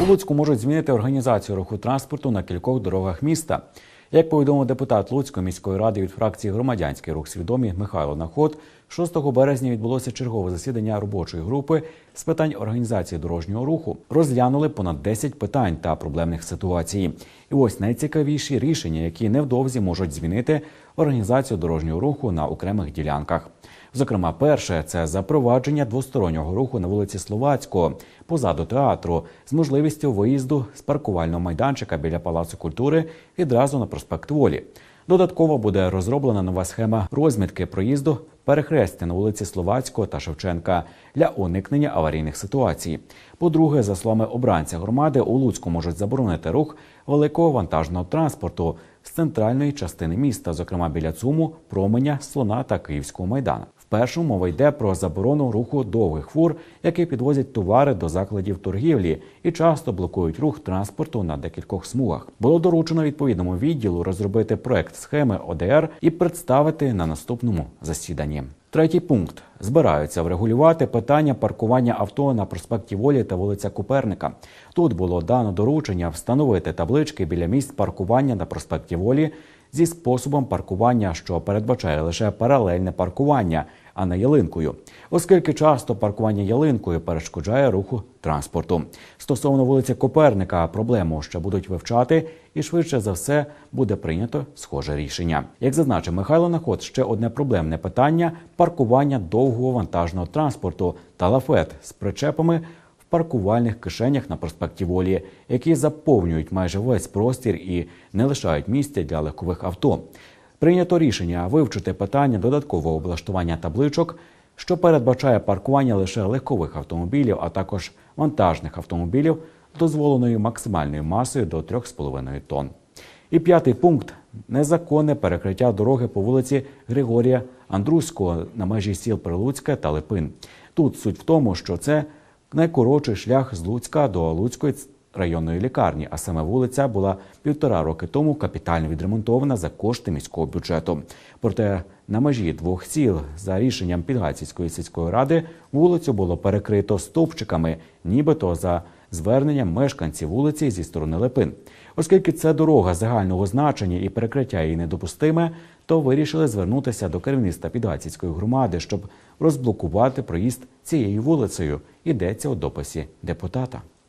У Луцьку можуть змінити організацію руху транспорту на кількох дорогах міста. Як повідомив депутат Луцької міської ради від фракції Громадянський рух свідомі Михайло Наход, 6 березня відбулося чергове засідання робочої групи з питань організації дорожнього руху. Розглянули понад 10 питань та проблемних ситуацій. І ось найцікавіші рішення, які невдовзі можуть змінити організацію дорожнього руху на окремих ділянках. Зокрема, перше це запровадження двостороннього руху на вулиці Словацького позаду театру з можливістю виїзду з паркувального майданчика біля Палацу культури відразу на проспект Волі. Додатково буде розроблена нова схема розмітки проїзду перехрестя на вулиці Словацького та Шевченка для уникнення аварійних ситуацій. По-друге, за словами обранця громади, у Луцьку можуть заборонити рух великого вантажного транспорту з центральної частини міста, зокрема біля ЦУМу, променя, слона та Київського майдана. В першому мова йде про заборону руху довгих фур, які підвозять товари до закладів торгівлі і часто блокують рух транспорту на декількох смугах. Було доручено відповідному відділу розробити проект схеми ОДР і представити на наступному засіданні. Третій пункт збираються врегулювати питання паркування авто на проспекті Волі та вулиця Куперника. Тут було дано доручення встановити таблички біля місць паркування на проспекті Волі зі способом паркування, що передбачає лише паралельне паркування, а не ялинкою, оскільки часто паркування ялинкою перешкоджає руху транспорту. Стосовно вулиці Коперника, проблему ще будуть вивчати, і швидше за все буде прийнято схоже рішення. Як зазначив Михайло Наход, ще одне проблемне питання паркування довгого вантажного транспорту та лафет з причепами паркувальних кишенях на проспекті Волі, які заповнюють майже весь простір і не лишають місця для легкових авто. Прийнято рішення вивчити питання додаткового облаштування табличок, що передбачає паркування лише легкових автомобілів, а також вантажних автомобілів дозволеною максимальною масою до 3,5 тонн. І п'ятий пункт незаконне перекриття дороги по вулиці Григорія Андруського на межі сіл Прилуцьке та Липин. Тут суть в тому, що це найкоротший шлях з Луцька до Луцької районної лікарні, а саме вулиця була півтора роки тому капітально відремонтована за кошти міського бюджету. Проте на межі двох сіл за рішенням Підгайцівської сільської ради вулицю було перекрито стовпчиками, нібито за зверненням мешканців вулиці зі сторони Липин. Оскільки це дорога загального значення і перекриття її недопустиме, то вирішили звернутися до керівництва Підгайцівської громади, щоб розблокувати проїзд цією вулицею. Йдеться у дописі депутата.